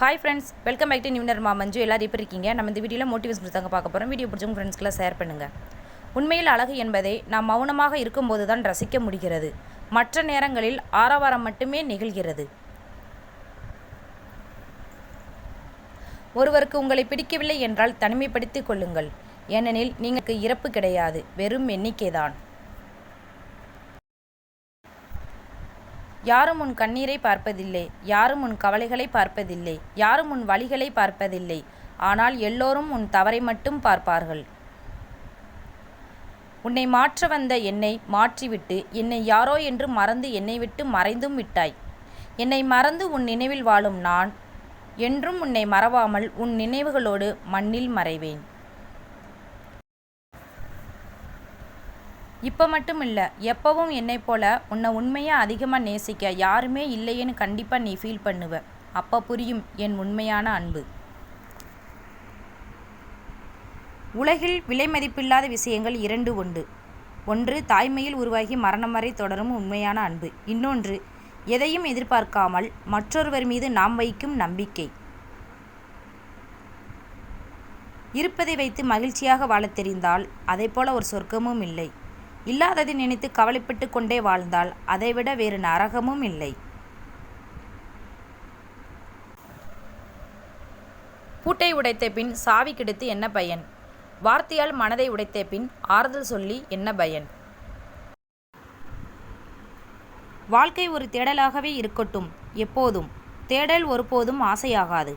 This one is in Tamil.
Hi friends welcome back to நியூனர் மா மஞ்சு எல்லாரும் இப்போ இருக்கீங்க? நம்ம இந்த வீடியோவில் மோட்டிவேஷன் கொடுத்தாங்க பார்க்க போகிறோம் வீடியோ பிடிச்சவங்க ஃப்ரெண்ட்ஸ்க்கெலாம் ஷேர் பண்ணுங்கள் உண்மையில் அழகு என்பதை நாம் மௌனமாக இருக்கும்போது தான் ரசிக்க முடிகிறது. மற்ற நேரங்களில் ஆரவாரம் மட்டுமே நிகழ்கிறது. ஒருவருக்கு உங்களை பிடிக்கவில்லை என்றால் தனிமைப்படுத்திக் கொள்ளுங்கள். ஏனெனில் நீங்கள் இறப்பு கிடையாது. வெறும் எண்ணிக்கைதான். யாரும் உன் கண்ணீரை பார்ப்பதில்லை. யாரும் உன் கவலைகளை பார்ப்பதில்லை. யாரும் உன் வழிகளை பார்ப்பதில்லை. ஆனால் எல்லோரும் உன் தவறை மட்டும் பார்ப்பார்கள். உன்னை மாற்ற வந்த என்னை மாற்றிவிட்டு என்னை யாரோ என்று மறந்து என்னை விட்டு மறைந்தும் விட்டாய். என்னை மறந்து உன் நினைவில் வாழும் நான் என்றும் உன்னை மறவாமல் உன் நினைவுகளோடு மண்ணில் மறைவேன். இப்போ மட்டும் இல்லை எப்பவும் என்னை போல உன்னை உண்மையாக அதிகமாக நேசிக்க யாருமே இல்லையேன்னு கண்டிப்பாக நீ ஃபீல் பண்ணுவ. அப்போ புரியும் என் உண்மையான அன்பு. உலகில் விலை மதிப்பில்லாத விஷயங்கள் இரண்டு உண்டு. ஒன்று தாய்மையில் உருவாகி மரணம் வரை தொடரும் உண்மையான அன்பு. இன்னொன்று எதையும் எதிர்பார்க்காமல் மற்றொருவர் மீது நாம் வைக்கும் நம்பிக்கை. இருப்பதை வைத்து மகிழ்ச்சியாக வாழத் தெரிந்தால் அதைப்போல ஒரு சொர்க்கமும் இல்லை. இல்லாததை நினைத்து கவலைப்பட்டு கொண்டே வாழ்ந்தால் அதைவிட வேறு நரகமும் இல்லை. பூட்டை உடைத்த பின் சாவி கிடைத்து என்ன பயன்? வார்த்தையால் மனதை உடைத்த பின் ஆறுதல் சொல்லி என்ன பயன்? வாழ்க்கை ஒரு தேடலாகவே இருக்கட்டும். எப்போதும். தேடல் ஒருபோதும் ஆசையாகாது.